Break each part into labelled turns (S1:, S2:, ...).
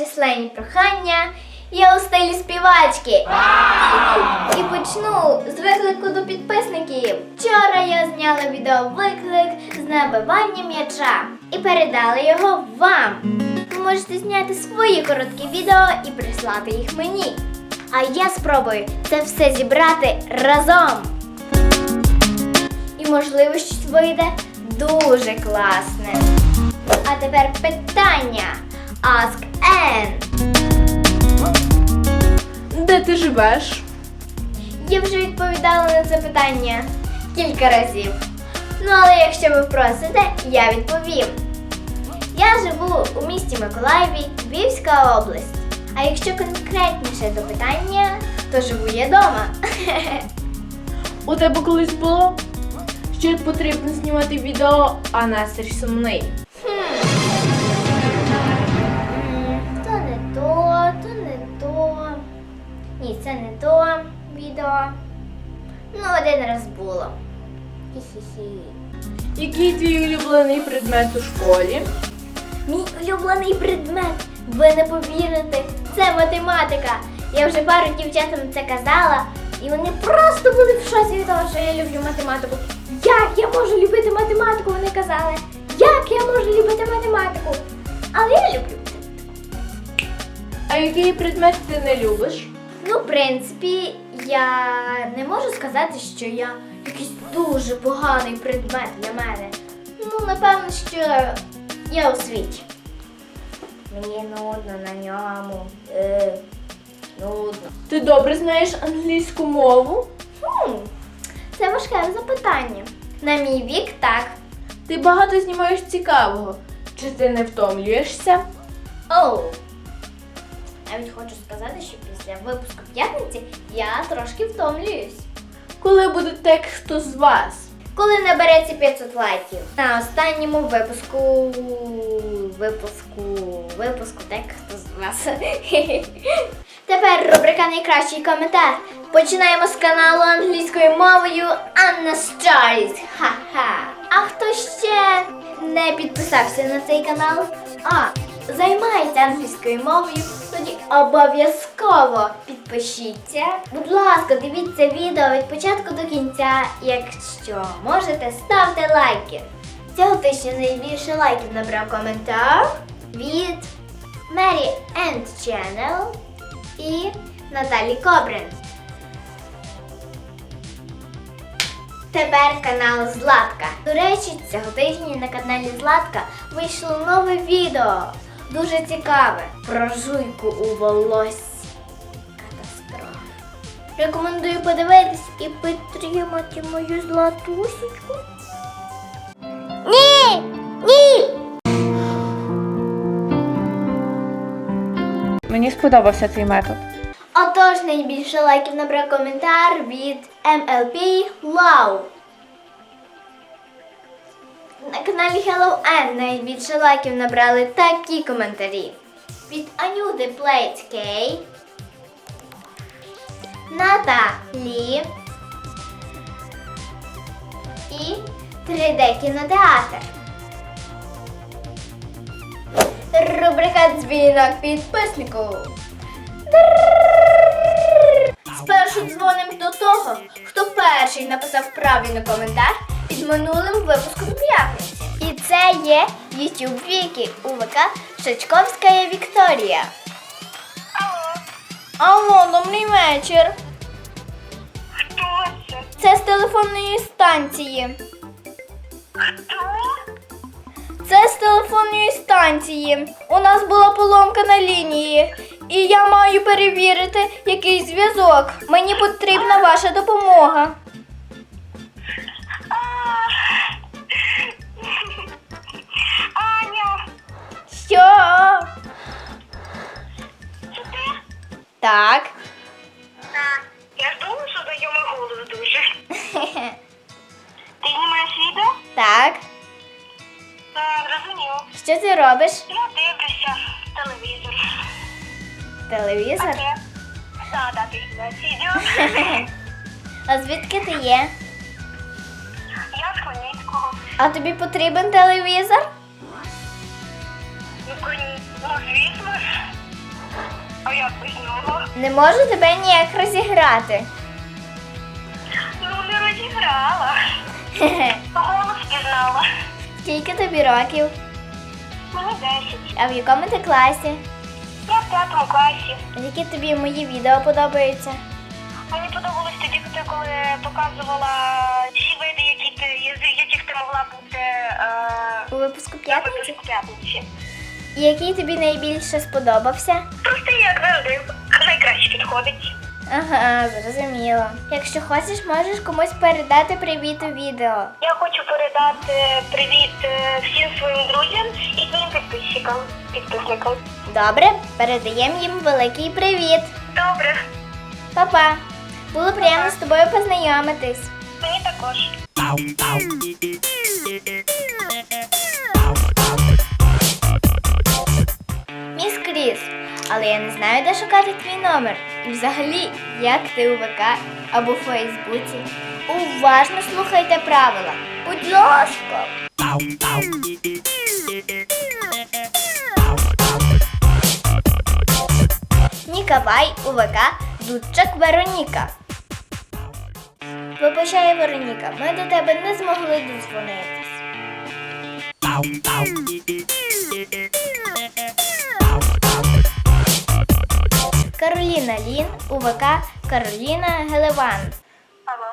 S1: численні прохання я у стилі співачки. І почну з виклику до підписників. Вчора я зняла відеовиклик з набивання м'яча і передала його вам. Ви можете зняти свої короткі відео і прислати їх мені. А я спробую це все зібрати разом. І можливо щось вийде дуже класне. А тепер питання. Ask Ann.
S2: Де ти живеш?
S1: Я вже відповідала на це питання кілька разів. Ну, але якщо ви просите, я відповім. Я живу у місті Миколаєві, Львівська область. А якщо конкретніше до питання, то живу я вдома.
S2: У тебе колись було? Що потрібно знімати відео, а настрій сумний.
S1: Ні, це не то відео. Ну, один раз було. Хі-хі-хі.
S2: Який твій улюблений предмет у школі?
S1: Мій улюблений предмет. Ви не повірите, це математика. Я вже пару дівчатам це казала, і вони просто були в шоці від того, що я люблю математику. Як я можу любити математику? Вони казали. Як я можу любити математику? Але я люблю.
S2: А який предмет ти не любиш?
S1: Ну, в принципі, я не можу сказати, що я якийсь дуже поганий предмет для мене. Ну, напевно, що я освіч. Мені нудно на ньому. Е, нудно.
S2: Ти добре знаєш англійську мову?
S1: Хм, це важке запитання. На мій вік так.
S2: Ти багато знімаєш цікавого. Чи ти не втомлюєшся?
S1: Оу. Навіть хочу сказати, що після випуску п'ятниці я трошки втомлююсь.
S2: Коли буде текст з вас?
S1: Коли набереться 500 лайків. На останньому випуску. Випуску. Випуску так хто з вас. Тепер рубрика Найкращий коментар. Починаємо з каналу англійською мовою Anna Stories. Ха-ха. А хто ще не підписався на цей канал? А, займається англійською мовою, тоді обов'язково підпишіться. Будь ласка, дивіться відео від початку до кінця. Якщо можете, ставте лайки. Цього тижня найбільше лайків набрав коментар від Mary End Channel і Наталі Кобрин. Тепер канал Златка. До речі, цього тижня на каналі Златка вийшло нове відео. Дуже цікаве. Про жуйку у волоссі. Катастрофа. Рекомендую подивитись і підтримати мою златусечку. Ні! Ні!
S2: Мені сподобався цей метод.
S1: Отож, найбільше лайків набрав коментар від MLP Love. На Hello N найбільше лайків набрали такі коментарі. Від Анюди Plates K, Наталі і 3D кінотеатр. Рубрика дзвінок підписнику. Спершу дзвонимо до того, хто перший написав правильний коментар під минулим випуском п'ятниці. І це є YouTube Вікі УВК Шачковська Вікторія. Алло, добрий вечір.
S3: Хто це?
S1: Це з телефонної станції.
S3: Хто?
S1: Це з телефонної станції. У нас була поломка на лінії, і я маю перевірити, який зв'язок. Мені потрібна ваша допомога. Що?
S3: це ти?
S1: Так.
S3: Так. Я ж думаю, що знайомий голос дуже. Ти знімаєш відео?
S1: Так.
S3: Так, зрозумів.
S1: Що ти робиш?
S3: Я дивлюся телевізор.
S1: телевізор?
S3: Окей. Да, да, отлично. Сидю.
S1: А звідки ти є?
S3: Я з Хмельницького.
S1: А тобі потрібен телевізор?
S3: Ну, ну, звісно ж. А як без нього?
S1: Не можу тебе ніяк розіграти.
S3: Ну, не розіграла. Голос пізнала.
S1: Скільки тобі років?
S3: Мені 10.
S1: А в якому ти класі?
S3: Я в п'ятому класі.
S1: Які тобі мої відео подобаються?
S3: Мені подобалось тоді, коли показувала всі види, які ти, з яких ти могла бути е,
S1: У випуску
S3: на
S1: п'ятниці?
S3: випуску п'ятниці.
S1: Який тобі найбільше сподобався?
S3: Просто як завжди, найкраще підходить.
S1: Ага, зрозуміло. Якщо хочеш, можеш комусь передати привіт у відео.
S3: Я хочу передати привіт е, всім своїм друзям і своїм підписчикам, підписникам.
S1: Добре, передаємо їм великий привіт.
S3: Добре,
S1: Па-па! Було приємно з тобою познайомитись.
S3: мені також.
S1: Кріс, але я не знаю, де шукати твій номер. І взагалі, як ти у ВК або Фейсбуці. Уважно слухайте правила. Будь ласка. Нікавай у ВК Дудчак Вероніка. Вибачай, Вероніка, ми до тебе не змогли дозвонитись. Кароліна Лін, УВК Кароліна Гелеван.
S3: Алло,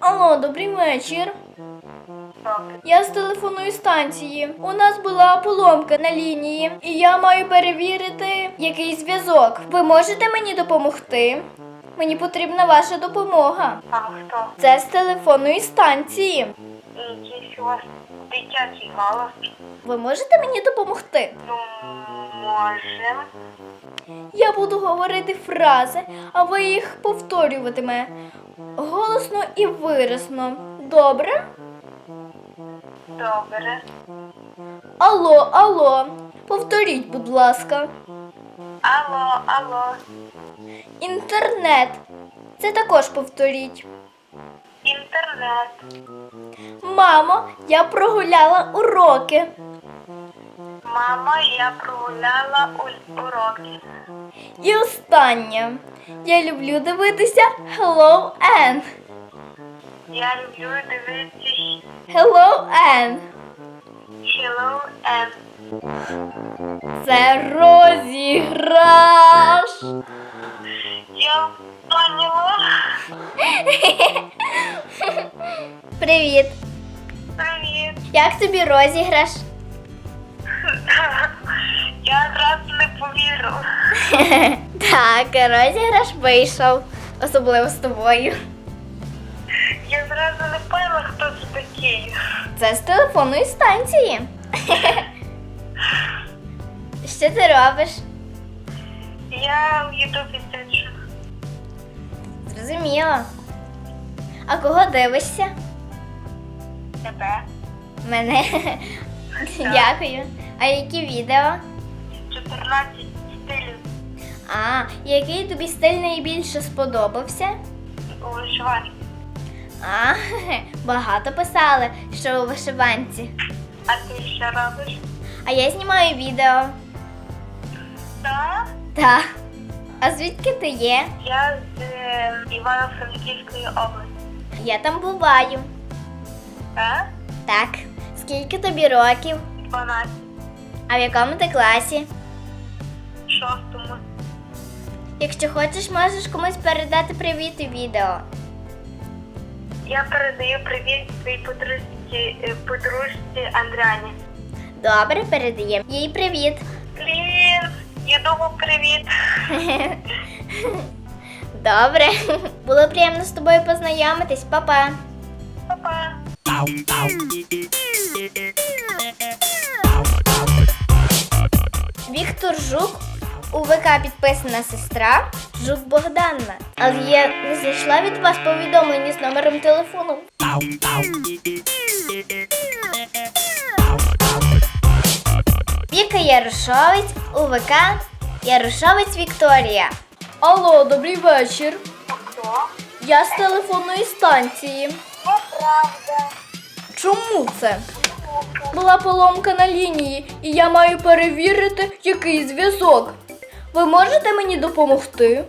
S2: Алло, добрий вечір.
S3: добре.
S2: Я з телефонної станції. У нас була поломка на лінії, і я маю перевірити який зв'язок. Ви можете мені допомогти? Мені потрібна ваша допомога.
S3: Там хто?
S2: Це з телефонної станції.
S3: Якийсь у вас дитячий голос.
S2: Ви можете мені допомогти?
S3: Ну, може.
S2: Я буду говорити фрази, а ви їх повторюватиме голосно і виразно. Добре?
S3: Добре.
S2: Алло, алло. Повторіть, будь ласка.
S3: Алло, алло.
S2: Інтернет. Це також повторіть.
S3: Інтернет.
S2: Мамо, я прогуляла уроки.
S3: Мама, я прогуляла уроки.
S2: І останнє. Я люблю дивитися Hello Ann.
S3: Я люблю дивитися
S2: Hello Ann.
S3: Hello and
S2: Це розіграш.
S3: я поняла.
S1: Привіт!
S3: Привіт.
S1: Як тобі розіграш?
S3: Я одразу не повірила.
S1: Так, розіграш вийшов, особливо з тобою.
S3: Я зразу не поняла, хто це такий.
S1: Це з телефонної станції. Що ти робиш?
S3: Я в Ютубі сиджу.
S1: Зрозуміло. А кого дивишся?
S3: Тебе.
S1: Мене. Дякую. А які відео?
S3: 14 стилів
S1: А, який тобі стиль найбільше сподобався?
S3: у вишиванні.
S1: А, багато писали, що у вишиванці.
S3: А ти що робиш?
S1: А я знімаю відео.
S3: Так.
S1: Так. А звідки ти є?
S3: Я з е, Івано-Франківської області.
S1: Я там буваю.
S3: Так?
S1: Так. Скільки тобі років?
S3: 12.
S1: А в якому ти класі?
S3: Шостому.
S1: Якщо хочеш, можеш комусь передати привіт у відео.
S3: Я передаю привіт своїй подружці, е, подружці Андріані.
S1: Добре, передаємо їй привіт.
S3: Блін, Ютубу привіт.
S1: Добре. Було приємно з тобою познайомитись, Па-па.
S3: Па-па.
S1: Віктор Жук. У ВК підписана сестра Жук Богданна. Але я не знайшла від вас повідомлення з номером телефону. Віка Ярошовець у ВК
S4: Ярошовець Вікторія.
S1: Алло, добрий вечір.
S3: Хто?
S1: Я з телефонної станції.
S3: Неправда.
S1: Чому це? Була поломка на лінії, і я маю перевірити, який зв'язок. Ви можете мені допомогти?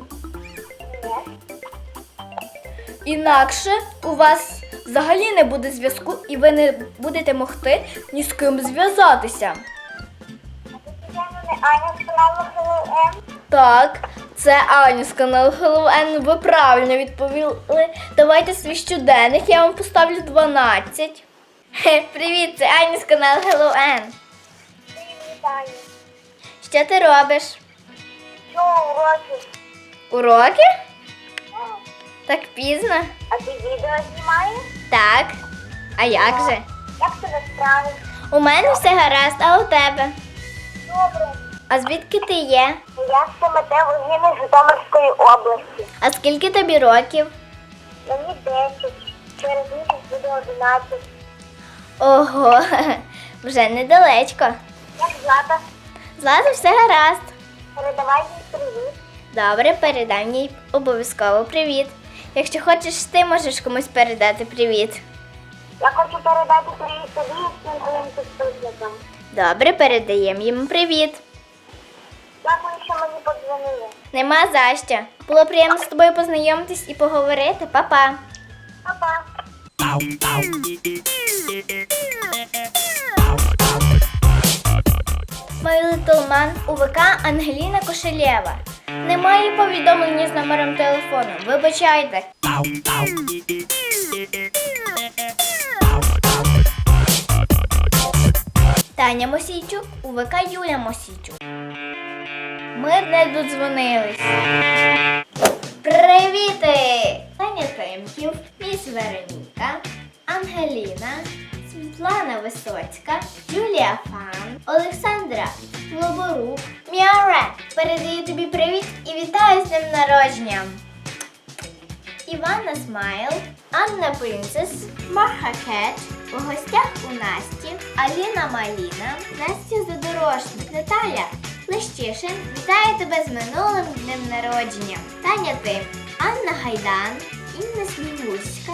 S1: Інакше у вас взагалі не буде зв'язку, і ви не будете могти ні з ким зв'язатися. Так, це Аня з каналу N. Ви правильно відповіли. Давайте свій щоденник, я вам поставлю 12. Привіт, це Аня з каналу Hello N.
S3: Привіт, Аня.
S1: Що ти робиш?
S3: Що уроки?
S1: Уроки? Так пізно.
S3: А ти відео знімаєш?
S1: Так. А як же?
S3: Як тебе справи?
S1: У мене все гаразд, а у тебе?
S3: Добре.
S1: А звідки ти є?
S3: Я з з Житомирської області.
S1: А скільки тобі років?
S3: Мені 10. Через місяць буде 11.
S1: Ого, вже недалечко.
S3: Як Злата?
S1: Злата, все гаразд.
S3: Передавай їй привіт.
S1: Добре, передам їй обов'язково привіт. Якщо хочеш, ти можеш комусь передати привіт.
S3: Я хочу передати привіт тобі і всім твоїм підписникам.
S1: Добре, передаємо їм привіт.
S3: Дякую, що мені подзвонили.
S1: Нема за що. Було приємно з тобою познайомитись і поговорити. Па-па.
S3: Па-па.
S1: My Little Man УВК Ангеліна Кошелєва. Немає повідомлення з номером телефону. Вибачайте. Таня Мосійчук, УВК Юля Мосійчук. Ми не додзвонились. Привіти! Таня Тимків, Міс Вероніка, Ангеліна, Світлана Висоцька, Юлія Фан, Олександра Лоборук, Міаре. Передаю тобі привіт і вітаю з днем народження. Івана Смайл, Анна Принцес, Маха Кет, у гостях у Насті, Аліна Маліна, Настя Задорожник, Наталя Лещишин. Вітаю тебе з минулим днем народження. Таня Тим, Анна Гайдан, Інна Смігульська,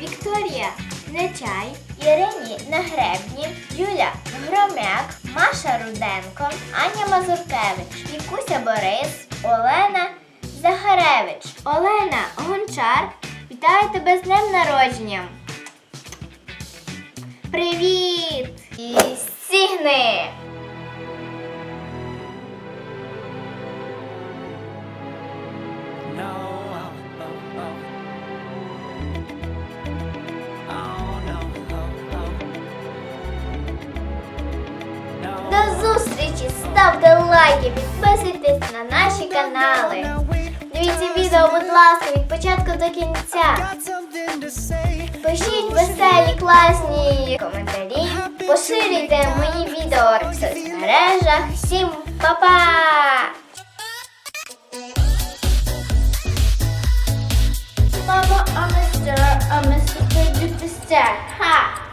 S1: Вікторія Нечай, Ірині Нагребні, Юля Громяк, Маша Руденко, Аня Мазуркевич, Вікуся Борис, Олена Захаревич, Олена Гончар. Вітаю тебе з днем народження. Привіт! І стігни! Ставте лайки, підписуйтесь на наші канали. Дивіться відео, будь ласка, від початку до кінця. Пишіть веселі, класні коментарі, поширюйте мої відео в соцмережах. Всім па-па! Mama, I'm a star, I'm a super duper star. Ha!